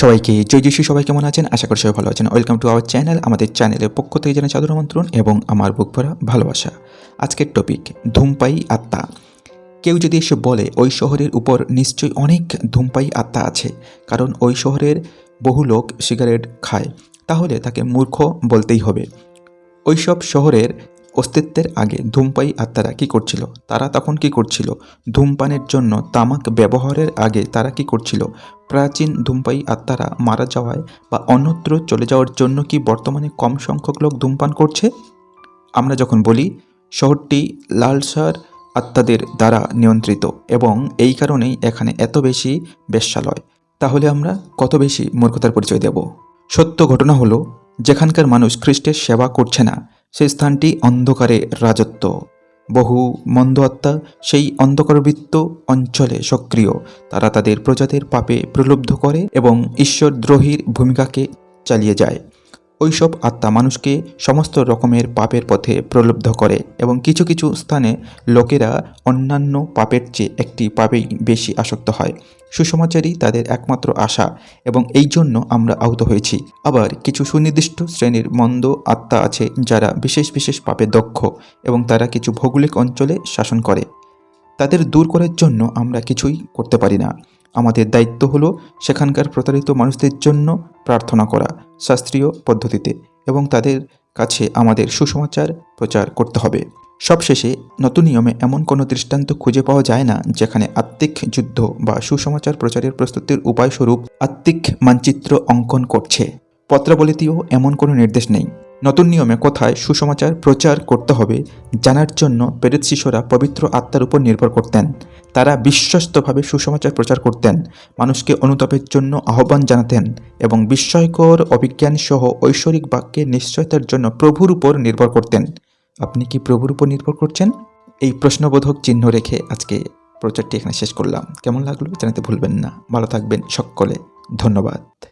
সবাইকে, জয় যিশু সবাই কেমন আছেন? আশা করি সবাই ভালো আছেন। ওয়েলকাম টু আওয়ার চ্যানেল আমাদের চ্যানেলের পক্ষ থেকে জানাই চাদর আমন্ত্রণ এবং আমার বুক ভরা ভালোবাসা। আজকের টপিক ধূমপাই আত্মা। কেউ যদি এসে বলে, ওই শহরের উপর নিশ্চয়ই অনেক ধূমপাই আত্মা আছে, কারণ ওই শহরের বহু লোক সিগারেট খায়, তাহলে তাকে মূর্খ বলতেই হবে। ওইসব শহরের অস্তিত্বের আগে ধূমপাই আত্মারা কী করছিল? তারা তখন কি করছিল? ধূমপানের জন্য তামাক ব্যবহারের আগে তারা কি করছিল? প্রাচীন ধূমপাই আত্মারা মারা যাওয়ায় বা অন্যত্র চলে যাওয়ার জন্য কি বর্তমানে কম সংখ্যক লোক ধূমপান করছে? আমরা যখন বলি, শহরটি লালসার আত্মাদের দ্বারা নিয়ন্ত্রিত এবং এই কারণেই এখানে এত বেশি বেশ্যালয়। তাহলে আমরা কত বেশি মূর্খতার পরিচয় দেব? সত্য ঘটনা হলো, যেখানকার মানুষ খ্রিস্টের সেবা করছে না সেই স্থানটি অন্ধকারে রাজত্ব। বহু মন্দ আত্মা সেই অন্ধকারবৃত্ত অঞ্চলে সক্রিয়। তারা তাদের প্রজাদের পাপে প্রলুব্ধ করে এবং ঈশ্বরদ্রোহীর ভূমিকাকে চালিয়ে যায়। ওইসব আত্মা মানুষকে সমস্ত রকমের পাপের পথে প্রলুব্ধ করে এবং কিছু কিছু স্থানে লোকেরা অন্যান্য পাপের চেয়ে একটি পাপেই বেশি আসক্ত হয়। সুসমাচারই তাদের একমাত্র আশা এবং এই জন্য আমরা আহত হয়েছি। আবার কিছু সুনির্দিষ্ট শ্রেণির মন্দ আত্মা আছে যারা বিশেষ বিশেষ পাপে দক্ষ এবং তারা কিছু ভৌগোলিক অঞ্চলে শাসন করে। তাদের দূর করার জন্য আমরা কিছুই করতে পারি না। আমাদের দায়িত্ব হলো সেখানকার প্রতারিত মানুষদের জন্য প্রার্থনা করা শাস্ত্রীয় পদ্ধতিতে এবং তাদের কাছে আমাদের সুসমাচার প্রচার করতে হবে। সবশেষে, নতুন নিয়মে এমন কোনো দৃষ্টান্ত খুঁজে পাওয়া যায় না যেখানে আত্মিক যুদ্ধ বা সুসমাচার প্রচারের প্রস্তুতির উপায়স্বরূপ আত্মিক মানচিত্র অঙ্কন করছে। পত্রাবলীতেও এমন কোনো নির্দেশ নেই। নতুন নিয়মে কোথায় সুসমাচার প্রচার করতে হবে জানার জন্য প্রেরিত শিশুরা পবিত্র আত্মার উপর নির্ভর করতেন। তারা বিশ্বস্তভাবে সুসমাচার প্রচার করতেন, মানুষকে অনুতাপের জন্য আহ্বান জানাতেন এবং বিস্ময়কর অভিজ্ঞান সহ ঐশ্বরিক বাক্যের নিশ্চয়তার জন্য প্রভুর উপর নির্ভর করতেন। আপনি কি প্রভুর উপর নির্ভর করছেন? এই প্রশ্নবোধক চিহ্ন রেখে আজকে প্রচারটি এখানে শেষ করলাম। কেমন লাগল জানাতে ভুলবেন না। ভালো থাকবেন সকলে। ধন্যবাদ।